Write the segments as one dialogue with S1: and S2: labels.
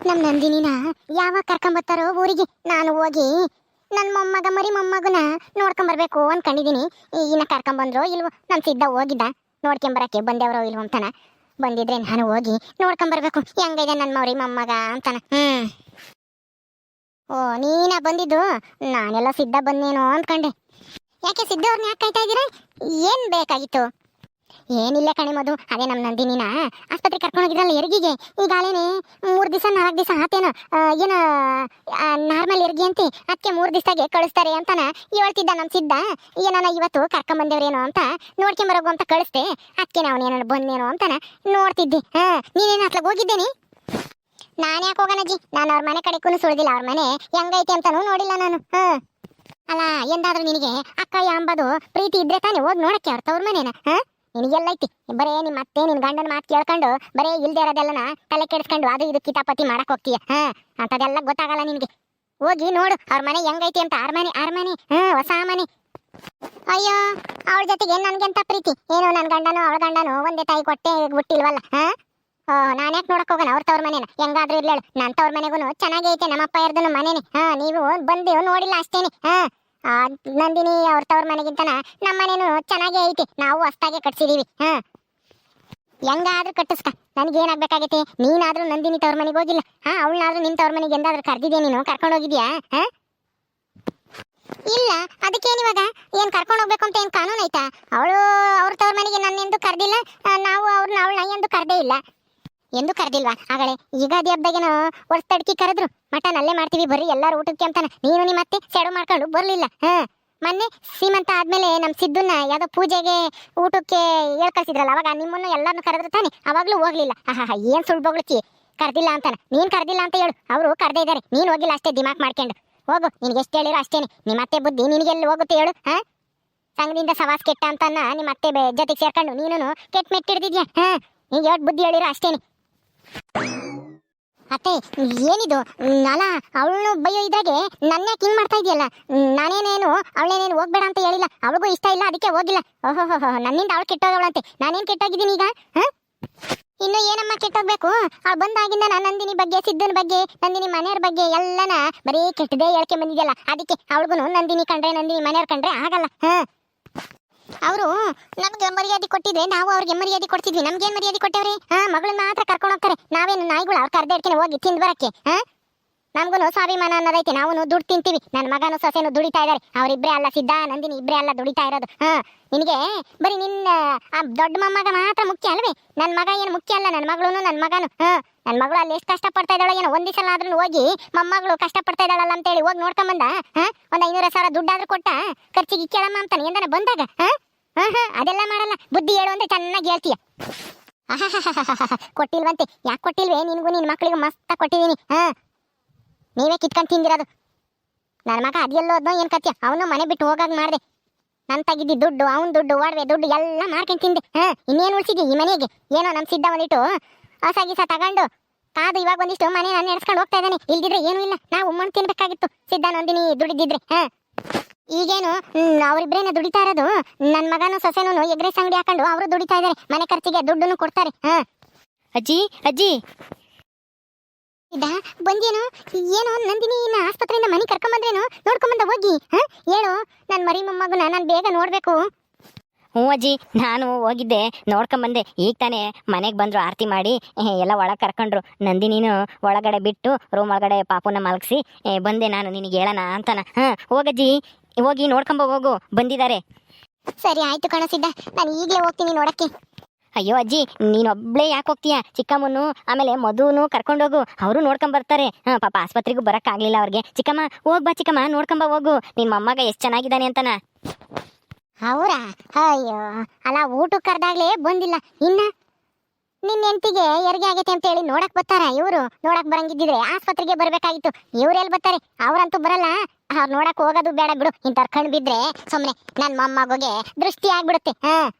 S1: ನಮ್ ನಂದಿನಿನ ಯಾವಾಗ ಕರ್ಕೊಂಬತ್ತಾರೋ ಊರಿಗೆ, ನಾನು ಹೋಗಿ ನನ್ನ ಮೊಮ್ಮಗ ಮರಿ ಮೊಮ್ಮಗನ ನೋಡ್ಕೊಂಬರ್ಬೇಕು ಅನ್ಕೊಂಡಿದೀನಿ. ಈಗಿನ ಕರ್ಕೊಂಬಂದ್ರು ಇಲ್ವೋ ನಮ್ ಸಿದ್ಧ ಹೋಗಿದ್ದ. ನೋಡ್ಕೊಂಬರಕ್ಕೆ ಬಂದೇವ್ರೋ ಇಲ್ವೋ ಅಂತಾನ. ಬಂದಿದ್ರೆ ನಾನು ಹೋಗಿ ನೋಡ್ಕೊಂಬರ್ಬೇಕು ಹೆಂಗಿದೆ ನನ್ನ ಮರಿ ಮೊಮ್ಮಗ ಅಂತಾನ. ಹ್ಮ್. ಓ, ನೀನ ಬಂದಿದ್ದು? ನಾನೆಲ್ಲ ಸಿದ್ಧ ಬಂದೇನೋ ಅನ್ಕೊಂಡೆ. ಯಾಕೆ ಸಿದ್ಧ ಅವ್ರನ್ನ ಯಾಕೆ ಕಾಯ್ತಾ ಇದ್ದೀರಾ? ಏನ್ ಬೇಕಾಗಿತ್ತು? ಏನಿಲ್ಲ ಕಣೆ ಮಧು, ಅದೇ ನಮ್ಮ ನಂದಿನಿನ. ಆಸ್ಪತ್ರೆ ಕರ್ಕೊಂಡು ಹೋಗಿದ್ರಲ್ಲ ಹೆರಿಗೆಗೆ ಈಗಾಲೇನೆ ಮೂರು ದಿವಸ, ನಾಲ್ಕು ದಿವಸ ಆತೇನೋ. ಏನು ನಾರ್ಮಲ್ ಎರಗಿ ಅಂತೆ. ಅದಕ್ಕೆ ಮೂರು ದಿವಸದಾಗೆ ಕಳಿಸ್ತಾರೆ ಅಂತಾನ ಹೇಳ್ತಿದ್ದ ನಮ್ಮ ಸಿದ್ಧ ಏನಾನ ಇವತ್ತು ಕರ್ಕೊಂಬಂದೇವ್ರೇನೋ ಅಂತ ನೋಡ್ಕೊಂಬರೋಗು ಅಂತ ಕಳಿಸ್ದೆ. ಅದಕ್ಕೆ ನಾವು ಏನಾರು ಬಂದೇನೋ ಅಂತಾನ ನೋಡ್ತಿದ್ದೆ. ಹಾ, ನೀನೇನು ಅತ್ಲಾಗ ಹೋಗಿದ್ದೇನೆ ನಾನು ಯಾಕೆ ಹೋಗೋಣಜ್ಜಿ ನಾನು ಅವ್ರ ಮನೆ ಕಡೆಗೂ ಸುಳಿದಿಲ್ಲ ಅವ್ರ ಮನೆ ಹೆಂಗೈತೆ ಅಂತಾನು ನೋಡಿಲ್ಲ ನಾನು. ಹಾಂ. ಅಲ್ಲ ಎಂದಾದ್ರೂ ನಿನಗೆ ಅಕ್ಕ ಎಂಬುದು ಪ್ರೀತಿ ಇದ್ರೆ ತಾನೇ ಹೋಗಿ ನೋಡಕ್ಕೆ ಅವ್ರ ತವ್ರ ಮನೇನ? ಹಾ? ನಿನಗೆಲ್ಲ ಐತಿ ಬರೇ ನಿಮ್ಮ ಅತ್ತೆ ನಿನ್ ಗಂಡನ ಮಾತು ಕೇಳ್ಕೊಂಡು, ಬರೇ ಇಲ್ದೇ ಇರೋದೆಲ್ಲನ ತಲೆ ಕೆಡಿಸ್ಕೊಂಡು ಅದು ಇದು ಕಿತಾಪತಿ ಮಾಡಕ್ ಹೋಗ್ತೀಯ? ಹಾ ಅಂತದೆಲ್ಲ ಗೊತ್ತಾಗಲ್ಲ ನಿನ್ಗೆ. ಹೋಗಿ ನೋಡು, ಅವ್ರ ಮನೆ ಹೆಂಗೈತಿ ಅಂತ. ಆರ್ ಮನೆ ಆರ್ ಮನೆ ಹಾ, ಹೊಸ ಮನೆ. ಅಯ್ಯೋ, ಅವಳ ಜೊತೆಗೆ ನನ್ಗೆಂತ ಪ್ರೀತಿ? ಏನು ನನ್ನ ಗಂಡನು ಅವಳ ಗಂಡನು ಒಂದೇ ತಾಯಿ ಕೊಟ್ಟೆ ಬಿಟ್ಟಿಲ್ವಲ್ಲ, ಹಾ? ಓ ನಾನು ಯಾಕೆ ನೋಡಕ್ ಹೋಗೋಣ ಅವ್ರ ತವ್ರ ಮನೇನ? ಹೆಂಗಾದ್ರೂ ಇರ್ಲೇಳು ನನ್ನ ತವ್ರ ಮನೆಗೂ ಚೆನ್ನಾಗೈತೆ, ನಮ್ಮಪ್ಪ ಇರ್ದನು ಮನೇನೆ. ಹಾ, ನೀವು ಬಂದು ನೋಡಿಲ್ಲ ಅಷ್ಟೇನೆ, ಹಾ? ನಂದಿನಿ ಅವ್ರ ತವ್ರ ಮನೆಗಿಂತನ ನಮ್ಮ ಮನೇನು ಚೆನ್ನಾಗೇ ಐತಿ. ನಾವು ಹೊಸ್ದಾಗೆ ಕಟ್ಸಿದೀವಿ. ಹಾ. ಹೆಂಗಾದ್ರೂ ಕಟ್ಟಿಸ್ಕ. ನನಗೇನಾಗ್ಬೇಕಾಗೈತೆ? ನೀನಾದ್ರೂ ನಂದಿನಿ ತವ್ರ ಮನೆಗೆ ಹೋಗಿಲ್ಲ. ಹಾ ಅವಳನ್ನಾದ್ರೂ ನಿನ್ ತವ್ರ ಮನೆಗೆ ಎಂದಾದ್ರೂ ಕರ್ದಿದ್ಯಾ ನೀನು? ಕರ್ಕೊಂಡು ಹೋಗಿದ್ಯಾ? ಹಾ? ಇಲ್ಲ, ಅದಕ್ಕೇನ್ ಇವಾಗ? ಏನ್ ಕರ್ಕೊಂಡು ಹೋಗ್ಬೇಕು ಅಂತ ಏನು ಕಾನೂನು ಐತಾ? ಅವಳು ಅವ್ರ ತವ್ರ ಮನೆಗೆ ನನ್ನೆಂದು ಕರ್ದಿಲ್ಲ. ನಾವು ಅವ್ರನ್ನ ಅವಳನ್ನ ಎಂದು ಕರ್ದೇ ಇಲ್ಲ. ಎಂದು ಕರೆದಿಲ್ವಾ? ಆಗಲೇ ಯುಗಾದಿ ಹಬ್ಬದಾಗೇನೋ ವರ್ಷ ತಡಕಿ ಕರೆದ್ರು. ಮಟನ್ ಅಲ್ಲೇ ಮಾಡ್ತೀವಿ, ಬರ್ರಿ, ಎಲ್ಲಾರು ಊಟಕ್ಕೆ ಅಂತಾನೆ. ನೀನು ನಿಮ್ಮ ಅತ್ತೆ ಸೆಡು ಮಾಡ್ಕೊಂಡು ಬರಲಿಲ್ಲ. ಹಾ. ಮೊನ್ನೆ ಸೀಮಂತ ಆದ್ಮೇಲೆ ನಮ್ ಸಿದ್ದುನ್ನ ಯಾವ್ದೋ ಪೂಜೆಗೆ, ಊಟಕ್ಕೆ ಹೇಳ್ಕಳ್ಸಿದ್ರಲ್ಲ ಅವಾಗ ನಿಮ್ಮನ್ನು ಎಲ್ಲರನ್ನು ಕರೆದ್ರು ತಾನೆ. ಅವಾಗ್ಲೂ ಹೋಗ್ಲಿಲ್ಲ. ಆಹಾ ಏನ್ ಸುಳ್ಳು ಕರ್ದಿಲ್ಲ ಅಂತಾನ. ನೀನ್ ಕರ್ದಿಲ್ಲ ಅಂತ ಹೇಳು. ಅವರು ಕರ್ದೇ ಇದಾರೆ. ನೀನ್ ಹೋಗಿಲ್ಲ ಅಷ್ಟೇ, ದಿಮಾಕ್ ಮಾಡ್ಕೊಂಡು. ಹೋಗು, ನಿನಗೆ ಎಷ್ಟು ಹೇಳಿರೋ ಅಷ್ಟೇನೆ. ನಿಮ್ಮ ಅತ್ತೆ ಬುದ್ಧಿ ನಿನಗೆಲ್ಲಿ ಹೋಗುತ್ತೆ ಹೇಳು, ಹಾ? ಸಂಘದಿಂದ ಸವಾಸ್ ಕೆಟ್ಟ ಅಂತನ್ನ ನಿಮ್ಮ ಅತ್ತೆ ಜೊತೆಗೆ ಸೇರ್ಕೊಂಡು ನೀನು ಕೆಟ್ಟ ಮೆಟ್ಟಿಡ್ದಿದ್ಯಾ? ಹಾ. ನಿಂಗೆ ಎಷ್ಟು ಬುದ್ಧಿ ಹೇಳಿರೋ ಅಷ್ಟೇನೆ. ಅತ್ತೆ, ಏನಿದು? ನಾನ, ಅವಳನ್ನು ಬೈಯೋ ಇದ್ರಾಗೆ ನನ್ನ ಯಾಕೆ ಹಿಂಗ್ ಮಾಡ್ತಾ ಇದೆಯಲ್ಲ ನಾನೇನೇನು ಅವಳೇನೇನು ಹೋಗ್ಬೇಡ ಅಂತ ಹೇಳಿಲ್ಲ. ಅವಳಿಗೂ ಇಷ್ಟ ಇಲ್ಲ, ಅದಕ್ಕೆ ಹೋಗಿಲ್ಲ. ಓಹೋ ನನ್ನಿಂದ ಅವಳು ಕೆಟ್ಟೋಗವಳಂತೆ ನಾನೇನು ಕೆಟ್ಟೋಗಿದ್ದೀನಿ ಈಗ? ಹ? ಇನ್ನು ಏನಮ್ಮ ಕೆಟ್ಟೋಗ್ಬೇಕು? ಅವ್ಳು ಬಂದಾಗಿಂದ ನಾನು ನಂದಿನಿ ಬಗ್ಗೆ ಸಿದ್ದನ ಬಗ್ಗೆ, ನಂದಿನಿ ಮನೆಯವ್ರ ಬಗ್ಗೆ ಎಲ್ಲನ ಬರೀ ಕೆಟ್ಟದೇ ಹೇಳ್ಕೆ ಬಂದಿದೆಯಲ್ಲ. ಅದಕ್ಕೆ ಅವಳಿಗೂ ನಂದಿನಿ ಕಂಡ್ರೆ ನಂದಿನಿ ಮನೆಯವ್ರ ಕಂಡ್ರೆ ಆಗಲ್ಲ. ಹ? ಅವರು ನಮ್ಗೆ ಮರ್ಯಾದೆ ಕೊಟ್ಟಿದ್ರೆ ನಾವು ಅವ್ರಿಗೆ ಮರ್ಯಾದೆ ಕೊಡ್ತಿದ್ವಿ. ನಮ್ಗೇನ್ ಮರ್ಯಾದೆ ಕೊಟ್ಟವ್ರಿ? ಹಾ, ಮಗಳನ್ನ ಮಾತ್ರ ಕರ್ಕೊಂಡು ಹೋಗ್ತಾರೆ. ನಾವೇನು ನಾಯಿಗಳು ಅವ್ರ ಕರ್ದೆ ಹೋಗಿ ತಿಂದು ಬರಕ್ಕೆ, ಹಾ? ನಮ್ಗೂ ಸ್ವಾಭಿಮಾನ ಅನ್ನೋದೈತೆ ನಾವು ದುಡ್ಡು ತಿಂತೀವಿ. ನನ್ನ ಮಗನು ಸೊಸೆನು ದುಡಿತಾ ಇದ್ದಾರೆ ಅವರಿಬ್ರೇ ಅಲ್ಲ ಸಿದ್ಧ, ನಂದಿನಿ ಇಬ್ಬರೇ ಅಲ್ಲ ದುಡಿತಾ ಇರೋದು. ಹಾ, ನಿನಗೆ ಬರೀ ನಿನ್ನ, ಆ ದೊಡ್ಡ ಮೊಮ್ಮಗ ಮಾತ್ರ ಮುಖ್ಯ ಅಲ್ವೇ? ನನ್ನ ಮಗ ಏನು ಮುಖ್ಯ ಅಲ್ಲ ನನ್ನ ಮಗಳು ನನ್ನ ಮಗನು. ಹಾ ನನ್ನ ಮಗಳು ಅಲ್ಲಿ ಎಷ್ಟು ಕಷ್ಟ ಪಡ್ತಾ ಇದ್ದಾಳೋ ಏನೋ, ಒಂದು ಸಲ ಆದ್ರೂ ಹೋಗಿ ಮೊಮ್ಮಗಳು ಕಷ್ಟ ಪಡ್ತಾ ಇದ್ದಾಳಲ್ಲ ಅಂತ ಹೇಳಿ ಹೋಗಿ ನೋಡ್ಕೊಂಬಂದ ಹಾ, ಒಂದು ಐನೂರು ಸಾವಿರ ದುಡ್ಡಾದ್ರೂ ಕೊಟ್ಟ? ಖರ್ಚಿಗೆ ಕೇಳಮ್ಮ ಅಂತಾನೆ, ಎಂದನ ಬಂದಾಗ? ಹಾ ಹಾ ಅದೆಲ್ಲ ಮಾಡಲ್ಲ. ಬುದ್ಧಿ ಹೇಳು ಅಂತ ಚೆನ್ನಾಗಿ ಹೇಳ್ತೀಯ. ಕೊಟ್ಟಿಲ್ವಂತೆ ಯಾಕೆ ಕೊಟ್ಟಿಲ್ವೇ ನಿನಗೂ ನಿನ್ನ ಮಕ್ಕಳಿಗೂ ಮಸ್ತ ಕೊಟ್ಟಿದ್ದೀನಿ ಹಾ ನೀವೇ ಕಿತ್ಕೊಂಡು ತಿಂದಿರೋದು. ನನ್ನ ಮಗ ಅದೆಲ್ಲೋ ಅದ್ನೋ ಏನು ಕತ್ಯ? ಅವನು ಮನೆ ಬಿಟ್ಟು ಹೋಗಾಗ ಮಾಡಿದೆ. ನನ್ನ ತೆಗಿದ್ದಿ ದುಡ್ಡು, ಅವನ ದುಡ್ಡು ಒಡವೆ ದುಡ್ಡು ಎಲ್ಲ ಮಾರ್ಕೊಂಡು ತಿಂದೆ. ಹಾಂ, ಇನ್ನೇನು ಉಳಿಸಿದ್ದಿ ಈ ಮನೆಗೆ? ಏನೋ ನಮ್ಮ ಸಿದ್ಧ ಒಂದಿಟ್ಟು ಹೊಸ ಗೀಸ ತಗೊಂಡು, ಕಾದು ಇವಾಗ ಒಂದಿಷ್ಟು ಮನೆ ನಾನು ನಡೆಸ್ಕೊಂಡು ಹೋಗ್ತಾ ಇದ್ದಾನೆ. ಇಲ್ದಿದ್ರೆ ಏನೂ ಇಲ್ಲ. ನಾವು ಉಮ್ಮಣ್ಣು ತಿನ್ಬೇಕಾಗಿತ್ತು. ಸಿದ್ಧ ನಂದಿನಿ ದುಡಿದಿದ್ರೆ, ಹಾಂ. ಈಗೇನು ಅವರಿಬ್ರೇನ ದುಡಿತಾ ಇರೋದು. ನನ್ನ ಮಗನೂ ಸೊಸೆನೂ ಎಗ್ರೆಸ್ ಅಂಗಡಿ ಹಾಕೊಂಡು ಅವರು ದುಡಿತಾ ಇದ್ದಾರೆ. ಮನೆ ಖರ್ಚಿಗೆ ದುಡ್ಡನ್ನು ಕೊಡ್ತಾರೆ, ಹಾಂ.
S2: ಅಜ್ಜಿ ಅಜ್ಜಿ.
S1: ಇದ ಬಂದೇನು? ಏನು? ನಂದಿನಿ ಆಸ್ಪತ್ರೆಯಿಂದ ಮನೆ ಕರ್ಕೊಂಬಂದ್ರೇನು? ನೋಡ್ಕೊಂಬಂದ ಹೋಗಿ ಹಾ? ಹೇಳು. ನನ್ನ ಮರಿ ಮೊಮ್ಮಗನ ನಾನು ಬೇಗ ನೋಡಬೇಕು.
S2: ಹ್ಞೂ ಅಜ್ಜಿ ನಾನು ಹೋಗಿದ್ದೆ ನೋಡ್ಕೊಂಬಂದೆ. ಈಗ ತಾನೇ ಮನೆಗೆ ಬಂದ್ರು ಆರತಿ ಮಾಡಿ ಎಲ್ಲ ಒಳಗೆ ಕರ್ಕೊಂಡ್ರು. ನಂದಿನಿನು ಒಳಗಡೆ ಬಿಟ್ಟು ರೂಮ್ ಒಳಗಡೆ ಪಾಪುನ ಮಲಗಿಸಿ ಬಂದೆ ನಾನು ನಿನಗೆ ಹೇಳೋಣ ಅಂತಾನ. ಹಾಂ ಹೋಗಜ್ಜಿ ಹೋಗಿ ನೋಡ್ಕೊಂಬ ಹೋಗು. ಬಂದಿದ್ದಾರೆ
S1: ಸರಿ ಆಯ್ತು ಕಣಸಿದ್ದ ನಾನು ಈಗಲೇ ಹೋಗ್ತೀನಿ ನೋಡಕ್ಕೆ.
S2: ಅಯ್ಯೋ ಅಜ್ಜಿ ನೀನೊಬ್ಳೆ ಯಾಕೆ ಹೋಗ್ತೀಯ? ಚಿಕ್ಕಮ್ಮನು, ಆಮೇಲೆ ಮಧುನು ಕರ್ಕೊಂಡೋಗು ಅವರು ನೋಡ್ಕೊಂಡ್ ಬರ್ತಾರೆ. ಹಾಂ, ಪಾಪ ಆಸ್ಪತ್ರೆಗೂ ಬರೋಕ್ಕಾಗಲಿಲ್ಲ ಅವ್ರಿಗೆ. ಚಿಕ್ಕಮ್ಮ, ಹೋಗ್ ಬಾ ಚಿಕ್ಕಮ್ಮ ನೋಡ್ಕೊಂಬ ಹೋಗು. ನಿನ್ನ ಮೊಮ್ಮಗ ಎಷ್ಟು ಚೆನ್ನಾಗಿದ್ದಾನೆ ಅಂತನ.
S1: ಅವರಾ? ಅಯ್ಯೋ, ಅಲ್ಲ ಊಟ ಕರೆದಾಗ್ಲೇ ಬಂದಿಲ್ಲ. ಇನ್ನ ನಿನ್ನ ಹೆಂಡತಿಗೆ ಹೆರಿಗೆ ಆಗೈತೆ ಅಂತ ಹೇಳಿ ನೋಡಕ್ ಬರ್ತಾರ ಇವರು? ನೋಡಕ್ ಬರಂಗಿದ್ದಿದ್ರೆ ಆಸ್ಪತ್ರೆಗೆ ಬರ್ಬೇಕಾಗಿತ್ತು. ಇವ್ರೆಲ್ಲಿ ಬರ್ತಾರೆ? ಅವ್ರಂತೂ ಬರಲ್ಲ. ಅವ್ರು ನೋಡಕ್ ಹೋಗೋದು ಬೇಡ ಬಿಡು. ಇಂತ ಕಣ್ ಬಿದ್ರೆ ಸುಮ್ನೆ ನನ್ ಮೊಮ್ಮಗುಗೆ ದೃಷ್ಟಿ ಆಗ್ಬಿಡುತ್ತೆ. ಹಾ.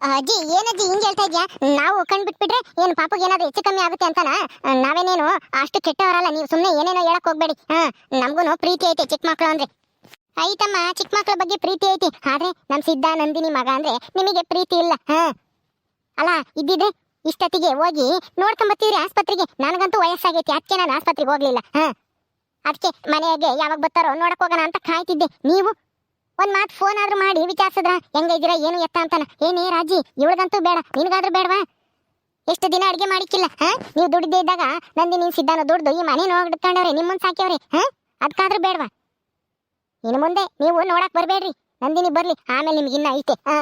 S1: ಅಜ್ಜಿ ಏನಜ್ಜಿ ಹಿಂಗ್ ಹೇಳ್ತಾ ಇದ್ಯಾ? ನಾವು ಕಣ್ ಬಿಟ್ಬಿಟ್ರೆ ಏನು ಪಾಪಗೆ ಏನಾದ್ರು ಹೆಚ್ಚು ಕಮ್ಮಿ ಆಗುತ್ತೆ ಅಂತಾನ? ನಾವೇನೇನು, ಅಷ್ಟು ಕೆಟ್ಟವರಲ್ಲ, ನೀವು ಸುಮ್ಮನೆ ಏನೇನೋ ಹೇಳಕ್ ಹೋಗ್ಬೇಡಿ. ಹಾ, ನಮ್ಗೂನು ಪ್ರೀತಿ ಐತೆ ಚಿಕ್ಕ ಮಕ್ಳು ಅಂದ್ರೆ. ಐತಮ್ಮ ಚಿಕ್ಕ ಮಕ್ಳ ಬಗ್ಗೆ ಪ್ರೀತಿ ಐತಿ. ಆದ್ರೆ ನಮ್ ಸಿದ್ಧ ನಂದಿನಿ ಮಗ ಅಂದ್ರೆ ನಿಮಗೆ ಪ್ರೀತಿ ಇಲ್ಲ. ಹಾ. ಅಲ್ಲ, ಇದ್ದಿದ್ರೆ ಇಷ್ಟೊತ್ತಿಗೆ ಹೋಗಿ ನೋಡ್ಕೊಂಬತ್ತೀರಿ ಆಸ್ಪತ್ರೆಗೆ. ನನಗಂತೂ ವಯಸ್ಸಾಗೈತಿ ಅದಕ್ಕೆ ನಾನು ಆಸ್ಪತ್ರೆಗೆ ಹೋಗ್ಲಿಲ್ಲ. ಹಾ. ಅದಕ್ಕೆ ಮನೆಗೆ ಯಾವಾಗ ಬರ್ತಾರೋ ನೋಡಕ್ ಹೋಗೋಣ ಅಂತ ಕಾಯ್ತಿದ್ದೆ. ನೀವು ಒಂದ್ ಮಾತ್ ಫೋನ್ ಆದ್ರೂ ಮಾಡಿ ವಿಚಾರಿಸಿದ್ರ ಹೆಂಗಿದ್ದೀರಾ ಏನು ಎತ್ತ ಅಂತಾನ? ಏನೇ ರಾಜಿ, ಇವಳಗಂತೂ ಬೇಡ, ನಿನಗಾದ್ರೂ ಬೇಡವಾ? ಎಷ್ಟು ದಿನ ಅಡಿಗೆ ಮಾಡಿಕ್ಕಿಲ್ಲ, ಹಾ? ನೀವು ದುಡ್ದೇ ಇದ್ದಾಗ ನಂದಿ ನೀನ್ ಸಿದ್ಧಾನ ದುಡ್ದು, ಈ ಮನೆ ನೋಡ್ಕೊಂಡವ್ರೆ ನಿಮ್ಮನ್ ಸಾಕ್ಯವ್ರಿ, ಹಾ? ಅದ್ಕಾದ್ರೂ ಬೇಡವಾ? ಇನ್ನು ಮುಂದೆ ನೀವು ನೋಡಕ್ ಬರ್ಬೇಡ್ರಿ, ನಂದಿನಿ ಬರ್ಲಿ, ಆಮೇಲೆ ನಿಮ್ಗೆ ಇನ್ನ ಐತೆ, ಹಾ?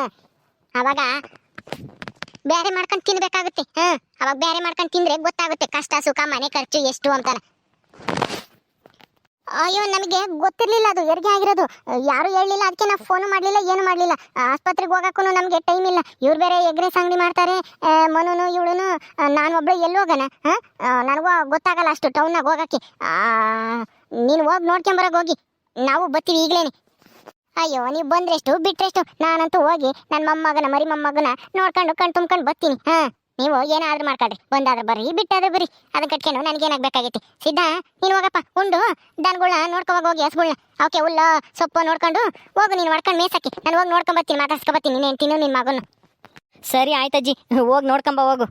S1: ಅವಾಗ ಬೇರೆ ಮಾಡ್ಕೊಂಡು ತಿನ್ಬೇಕಾಗುತ್ತೆ, ಹಾ? ಅವಾಗ ಬೇರೆ ಮಾಡ್ಕೊಂಡು ತಿಂದ್ರೆ ಗೊತ್ತಾಗುತ್ತೆ, ಕಷ್ಟ, ಸುಖ, ಮನೆ ಖರ್ಚು ಎಷ್ಟು ಅಂತಾನ. ಅಯ್ಯೋ, ನಮಗೆ ಗೊತ್ತಿರ್ಲಿಲ್ಲ ಅದು. ಹೆರಿಗೆ ಆಗಿರೋದು. ಯಾರು ಹೇಳಲಿಲ್ಲ, ಅದಕ್ಕೆ ನಾವು ಫೋನು ಮಾಡಲಿಲ್ಲ, ಏನು ಮಾಡಲಿಲ್ಲ. ಆಸ್ಪತ್ರೆಗೆ ಹೋಗಕ್ಕೂ ನಮಗೆ ಟೈಮ್ ಇಲ್ಲ. ಇವ್ರು ಬೇರೆ ಎಗ್ರೆ ಅಂಗಡಿ ಮಾಡ್ತಾರೆ ಮನುನು, ಇವಳುನು ನಾನು ಒಬ್ಬಳು ಎಲ್ಲಿ ಹೋಗೋಣ ಹಾಂ? ನನಗೂ ಗೊತ್ತಾಗಲ್ಲ ಅಷ್ಟು ಟೌನಾಗ ಹೋಗಕ್ಕೆ. ನೀನು ಹೋಗಿ ನೋಡ್ಕೊಂಬರಕ್ಕೆ ಹೋಗಿ. ನಾವು ಬರ್ತೀವಿ ಈಗಲೇ ಅಯ್ಯೋ, ನೀವು ಬಂದ್ರೆಷ್ಟು, ಬಿಟ್ರೆಷ್ಟು, ನಾನಂತೂ ಹೋಗಿ ನನ್ನ ಮೊಮ್ಮಗನ ಮರಿ ಮೊಮ್ಮಗನ ನೋಡ್ಕೊಂಡು, ಕಣ್ ತುಂಬ್ಕೊಂಡು ಬರ್ತೀನಿ ಹಾ? ನೀವು ಏನಾದ್ರೂ ಮಾಡ್ಕೊಳ್ರಿ. ಒಂದಾದ್ರೂ ಬರ್ರಿ ಬಿಟ್ಟಾದ್ರೂ ಬರ್ರಿ. ಅದನ್ನ ಕಟ್ಕೊಂಡು ನನಗೇನಾಗಬೇಕಾಗೈತಿ? ಸಿದ್ಧ ನೀನು ಹೋಗಪ್ಪ ಉಂಡು. ದನಗಳನ್ನ ನೋಡ್ಕೊವಾಗ ಹೋಗಿ ಹಸ್ಗಳ್ನ ಅವಕ್ಕೆ ಹುಲ್ಲ ಸೊಪ್ಪು ನೋಡ್ಕೊಂಡು ಹೋಗು ನೀನು ಮಾಡ್ಕೊಂಡು ಮೇಸಕ್ಕೆ. ನಾನು ಹೋಗಿ ನೋಡ್ಕೊಂಡ್ ಬರ್ತೀನಿ ಮಾತಾಡ್ಸ್ಕೊ ಬರ್ತೀನಿ ನೀನು ತಿನ್ನು ನಿನ್ನ ಮಗನು.
S2: ಸರಿ ಆಯ್ತಜ್ಜಿ ಹೋಗಿ ನೋಡ್ಕೊಂಬ ಹೋಗು.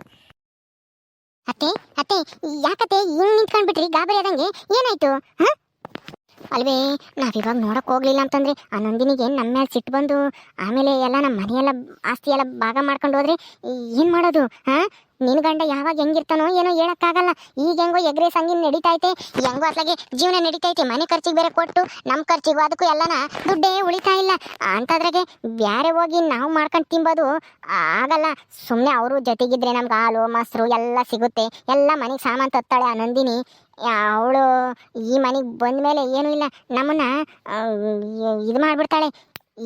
S1: ಅತ್ತೆ ಅತ್ತೆ ಯಾಕತ್ತೆ ಹಿಂಗೆ ನಿಂತ್ಕೊಂಡ್ಬಿಟ್ರಿ ಗಾಬರಿ ಆದಂಗೆ? ಏನಾಯ್ತು? ಹ? ಅಲ್ವೇ ನಾವಿವಾಗ ನೋಡಕ್ ಹೋಗ್ಲಿಲ್ಲ ಅಂತಂದ್ರೆ ಆ ನಂದಿನಿಗೆ ನಮ್ಮ ಮೇಲೆ ಸಿಟ್ಟು ಬಂದು, ಆಮೇಲೆ ಎಲ್ಲ ನಮ್ಮ ಮನೆಯೆಲ್ಲ ಆಸ್ತಿ ಎಲ್ಲ ಭಾಗ ಮಾಡ್ಕೊಂಡು ಹೋದ್ರೆ ಏನ್ ಮಾಡೋದು, ಹಾಂ? ನಿನ್ ಗಂಡ ಯಾವಾಗ ಹೆಂಗಿರ್ತಾನೋ ಏನೋ ಹೇಳಕ್ಕಾಗಲ್ಲ. ಈಗ ಹೆಂಗೋ ಎಗ್ರೆ ಸಂಗಿನ ನಡೀತೈತೆ, ಹೆಂಗೋ ಅತ್ಲಾಗೆ ಜೀವನ ನಡೀತೈತೆ, ಮನೆ ಖರ್ಚಿಗೆ ಬೇರೆ ಕೊಟ್ಟು ನಮ್ಮ ಖರ್ಚಿಗೂ ಅದಕ್ಕೂ ಎಲ್ಲನ ದುಡ್ಡೇ ಉಳಿತಾ ಇಲ್ಲ. ಅಂತದ್ರಾಗೆ ಬ್ಯಾರೆ ಹೋಗಿ ನಾವು ಮಾಡ್ಕೊಂಡು ತಿಂಬೋದು ಆಗಲ್ಲ. ಸುಮ್ಮನೆ ಅವರು ಜೊತೆಗಿದ್ರೆ ನಮ್ಗೆ ಹಾಲು, ಮೊಸರು ಎಲ್ಲ ಸಿಗುತ್ತೆ. ಎಲ್ಲ ಮನೆಗೆ ಸಾಮಾನು ತತ್ತಾಳೆ ಆ ನಂದಿನಿ. ಅವಳು ಈ ಮನೆಗೆ ಬಂದ ಮೇಲೆ ಏನೂ ಇಲ್ಲ. ನಮ್ಮನ್ನ ಇದು ಮಾಡಿಬಿಡ್ತಾಳೆ.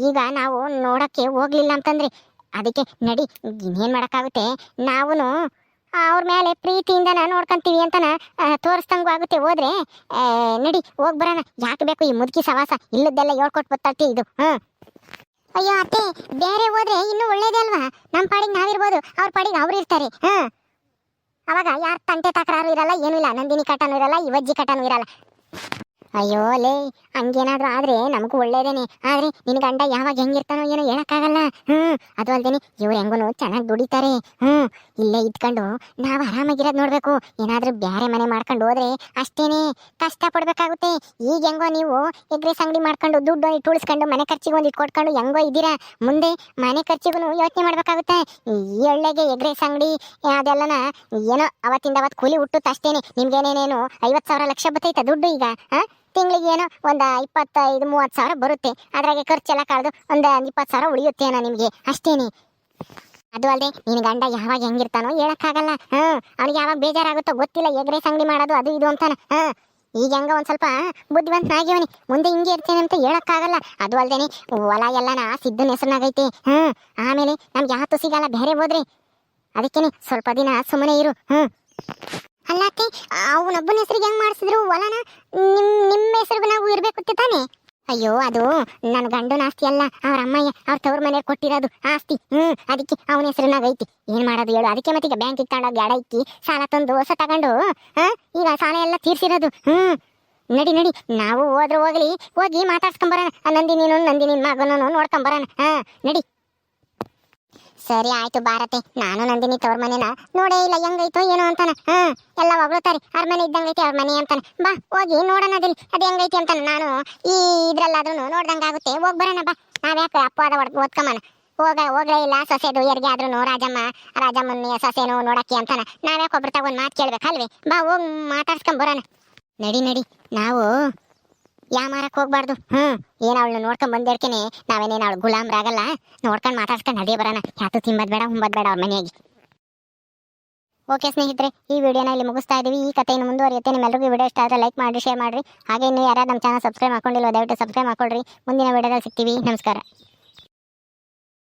S1: ಈಗ ನಾವು ನೋಡೋಕ್ಕೆ ಹೋಗ್ಲಿಲ್ಲ ಅಂತಂದ್ರೆ ಅದಕ್ಕೆ ನಡಿ, ಇನ್ನೇನು ಮಾಡೋಕ್ಕಾಗುತ್ತೆ? ನಾವು ಅವ್ರ ಮೇಲೆ ಪ್ರೀತಿಯಿಂದ ನೋಡ್ಕೊಂತೀವಿ ಅಂತನ ತೋರಿಸ್ದಂಗೂ ಆಗುತ್ತೆ. ಹೋದ್ರೆ ನಡಿ, ಹೋಗಿ ಬರೋಣ. ಯಾಕೆ ಬೇಕು ಈ ಮುದುಕಿ ಸವಾಸ? ಇಲ್ಲದ್ದೆಲ್ಲ ಹೇಳ್ಕೊಟ್ಟು ಬತ್ತಾಳ್ತಿ ಇದು ಹ್ಞೂ ಅಯ್ಯೋ ಅತ್ತೆ, ಬೇರೆ ಹೋದ್ರೆ ಇನ್ನೂ ಒಳ್ಳೇದೇ ಅಲ್ವಾ? ನಮ್ಮ ಪಾಡಿಗೆ ನಾವಿರ್ಬೋದು, ಅವ್ರ ಪಾಡಿಗೆ ಅವ್ರು ಇರ್ತಾರೆ, ಹಾ? ಅವಾಗ ಯಾರ ತಂಟೆ ತಕರಾರು ಇರಲ್ಲ ಏನೂ ಇಲ್ಲ. ನಂದಿನಿ ಕಟನೂ ಇರಲ್ಲ ಇವಜ್ಜಿ ಕಟನೂ ಇರಲ್ಲ. ಅಯ್ಯೋ ಲೇ, ಹಂಗೇನಾದ್ರೂ ಆದ್ರೆ ನಮಗೂ ಒಳ್ಳೇದೇನೆ. ಆದ್ರೆ ನಿನ್ ಗಂಡ ಯಾವಾಗ ಹೆಂಗಿರ್ತಾನೋ ಏನೋ ಹೇಳಕ್ಕಾಗಲ್ಲ. ಹ್ಮ್, ಅದು ಅಲ್ದೇನೆ ಇವ್ರು ಹೆಂಗೂ ಚೆನ್ನಾಗಿ ದುಡಿತಾರೆ. ಹ್ಮ್, ಇಲ್ಲೇ ಇದ್ಕೊಂಡು ನಾವು ಆರಾಮಾಗಿರೋದ್ ನೋಡ್ಬೇಕು. ಏನಾದ್ರೂ ಬ್ಯಾರೆ ಮನೆ ಮಾಡ್ಕೊಂಡು ಹೋದ್ರೆ ಅಷ್ಟೇನೆ ಕಷ್ಟ ಪಡ್ಬೇಕಾಗುತ್ತೆ. ಈಗ ಹೆಂಗೋ ನೀವು ಎಗ್ರೆಸ್ ಅಂಗಡಿ ಮಾಡ್ಕೊಂಡು ದುಡ್ಡು ಇಟ್ಟು ಉಳಿಸ್ಕೊಂಡು ಮನೆ ಖರ್ಚಿಗೆ ಒಂದು ಇಟ್ಕೊಟ್ಕೊಂಡು ಹೆಂಗೋ ಇದ್ದೀರಾ? ಮುಂದೆ ಮನೆ ಖರ್ಚಿಗೂ ಯೋಚನೆ ಮಾಡ್ಬೇಕಾಗುತ್ತೆ. ಈ ಎಳ್ಳೆಗೆ ಎಗ್ರೆಸ್ ಅಂಗಡಿ ಅದೆಲ್ಲನ ಏನೋ ಅವತ್ತಿಂದ ಅವತ್ತು ಕೂಲಿ ಹುಟ್ಟುತ್ತೆ ಅಷ್ಟೇನೆ ನಿಮ್ಗೇನೇನೇನು ಐವತ್ತು ಸಾವಿರ ಲಕ್ಷ ಬತ್ತೈತ ದುಡ್ಡು ಈಗ, ಹಾ? ತಿಂಗಳಿಗೆ ಏನೋ ಒಂದು ಇಪ್ಪತ್ತೈದು, ಮೂವತ್ತು ಸಾವಿರ ಬರುತ್ತೆ. ಅದ್ರಾಗೆ ಖರ್ಚೆಲ್ಲ ಕಳೆದು ಒಂದು ಇಪ್ಪತ್ತು ಸಾವಿರ ಉಳಿಯುತ್ತೇನೋ ನಿಮಗೆ. ಅಷ್ಟೇನೆ. ಅದು ಅಲ್ಲದೆ ನಿನ್ನ ಗಂಡ ಯಾವಾಗ ಹೆಂಗಿರ್ತಾನೋ ಹೇಳಕ್ಕಾಗಲ್ಲ. ಹ್ಮ್, ಅವ್ನಿಗೆ ಯಾವಾಗ ಬೇಜಾರಾಗುತ್ತೋ ಗೊತ್ತಿಲ್ಲ. ಎಗ್ರೇಸ್ ಅಂಗಡಿ ಮಾಡೋದು ಅದು ಇದು ಅಂತಾನೆ. ಹಾಂ ಈಗ ಹೆಂಗ ಒಂದು ಸ್ವಲ್ಪ ಬುದ್ಧಿವಂತನಾಗಿವನಿ ಮುಂದೆ ಹಿಂಗೆ ಇರ್ತೇನೆ ಅಂತ ಹೇಳೋಕ್ಕಾಗಲ್ಲ. ಅದು ಅಲ್ದೇನೆ ಹೊಲ ಎಲ್ಲನ ಸಿದ್ದನ ಹೆಸರಿನಾಗೈತಿ. ಹ್ಞೂ ಆಮೇಲೆ ನಮ್ಗೆ ಯಾವತ್ತೂ ಸಿಗಲ್ಲ. ಬೇರೆ ಹೋದ್ರಿ ಅದಕ್ಕೇನೆ ಸ್ವಲ್ಪ ದಿನ ಸುಮ್ಮನೆ ಇರು. ಹ್ಮ್. ಅಲ್ಲಕ್ಕೆ ಅವನೊಬ್ಬನ ಹೆಸರಿಗೆ ಹೆಂಗ್ ಮಾಡಿಸಿದ್ರು ಹೊಲನ ನಿಮ್ ನಿಮ್ಮ ಹೆಸರಿಗೂ ನಾವು ಇರ್ಬೇಕು ತಾನೆ ಅಯ್ಯೋ, ಅದು ನನ್ನ ಗಂಡನ ಆಸ್ತಿ ಅಲ್ಲ, ಅವ್ರ ಅಮ್ಮಯ್ಯ, ಅವ್ರ ತವ್ರ ಮನೆ ಕೊಟ್ಟಿರೋದು ಆಸ್ತಿ. ಹ್ಮ್, ಅದಕ್ಕೆ ಅವನ ಹೆಸರಿನಾಗ ಐತಿ ಏನ್ ಮಾಡೋದು ಹೇಳು, ಅದಕ್ಕೆ ಮತ್ತೆ ಬ್ಯಾಂಕ್ ತಗೊಂಡೋಗಿ ಎಡ ಇಕ್ಕಿ, ಸಾಲ ತಂದು ಹೊಸ ತಗೊಂಡು ಈಗ ಸಾಲ ಎಲ್ಲ ತೀರ್ಸಿರೋದು, ಹ್ಮ್. ನಡಿ ನಡಿ, ನಾವು ಹೋದ್ರೆ ಹೋಗ್ಲಿ, ಹೋಗಿ ಮಾತಾಡ್ಸ್ಕೊಂಬರೋಣ ನಂದಿನಿನು ನಂದಿನಿ ಮಗನೂ ನೋಡ್ಕೊಂಬರೋಣ, ಹಾ? ನಡಿ. ಸರಿ ಆಯ್ತು ಭಾರತೆ, ನಾನು ನಂದಿನಿ ತವ್ರ ಮನೆನ ನೋಡೇ ಇಲ್ಲ, ಹೆಂಗೈತೋ ಏನೋ ಅಂತಾನ. ಹಾ, ಎಲ್ಲ ಹೊಗಳ್ತಾರೆ. ಅವ್ರ ಮನೆ ಇದ್ದಂಗೈತಿ ಅವ್ರ ಮನೆ ಅಂತಾನೆ. ಬಾ, ಹೋಗಿ ನೋಡೋಣ ಅದಿಲ್ಲಿ ಅದು ಹೆಂಗೈತಿ ಅಂತಾನೆ. ನಾನು ಈ ಇದ್ರಲ್ಲಾದ್ರೂ ನೋಡ್ದಂಗಾಗುತ್ತೆ. ಹೋಗ್ ಬರೋಣ, ಬಾ. ನಾವ್ಯಾಕೆ ಅಪ್ಪವಾದ ಹೊಡ್ ಓದ್ಕೊಂಬನ ಹೋಗ, ಹೋಗ್ಲೇ ಇಲ್ಲ ಸೊಸೆದು ಯಾರಿಗೆ ಆದ್ರೂ ರಾಜಮ್ಮ ರಾಜಮ್ಮನ ಸೊಸೆನು ನೋಡಕ್ಕೆ ಅಂತಾನ. ನಾವ್ಯಾಕೆ ಒಬ್ರು ತಗೊಂಡು ಮಾತು ಕೇಳ್ಬೇಕಲ್ವಿ? ಬಾ, ಹೋಗ್ ಮಾತಾಡ್ಸ್ಕೊಂಬರೋಣ ನಡಿ ನಡಿ. ನಾವು ಯಾಮಾರಕ್ ಹೋಗ್ಬಾರ್ದು? ಹ್ಮ್, ಏನ್ ಅವಳನ್ನ ನೋಡ್ಕೊಂಡ್ ಬಂದಿರ್ಕೇನೆ ನಾವೇನೇನು ಅವಳು ಗುಲಾಮ್ರಾಗಲ್ಲ? ನೋಡ್ಕೊಂಡ್ ಮಾತಾಡ್ಸ್ಕೊಂಡ್ ಅದೇ ಬರೋಣ. ಯಾತು ತಿಂಬದ್ ಬೇಡ, ಹುಂಬದ್ ಬೇಡ ಅವ್ರ ಮನೆಯಾಗಿ. ಓಕೆ ಸ್ನೇಹಿತರೆ, ಈ ವಿಡಿಯೋನ ಇಲ್ಲಿ ಮುಗಿಸ್ತಾ ಇದೀವಿ. ಈ ಕಥೆಯನ್ನು ಮುಂದುವರಿಯುತ್ತೆ. ನಿಮ್ಮೆಲ್ಲರಿಗೂ ವಿಡಿಯೋ ಇಷ್ಟ ಆದರೆ ಲೈಕ್ ಮಾಡಿ ಶೇರ್ ಮಾಡಿರಿ. ಹಾಗೆ ಇನ್ನು ಯಾರು ನಮ್ಮ ಚಾನಲ್ ಸಬ್ಸ್ಕ್ರೈಬ್ ಮಾಡ್ಕೊಂಡಿಲ್ಲ ದಯವಿಟ್ಟು ಸಬ್ಸ್ಕ್ರೈಬ್ ಮಾಡ್ಕೊಳ್ರಿ. ಮುಂದಿನ ವಿಡಿಯೋದಲ್ಲಿ ಸಿಗ್ತೀವಿ. ನಮಸ್ಕಾರ.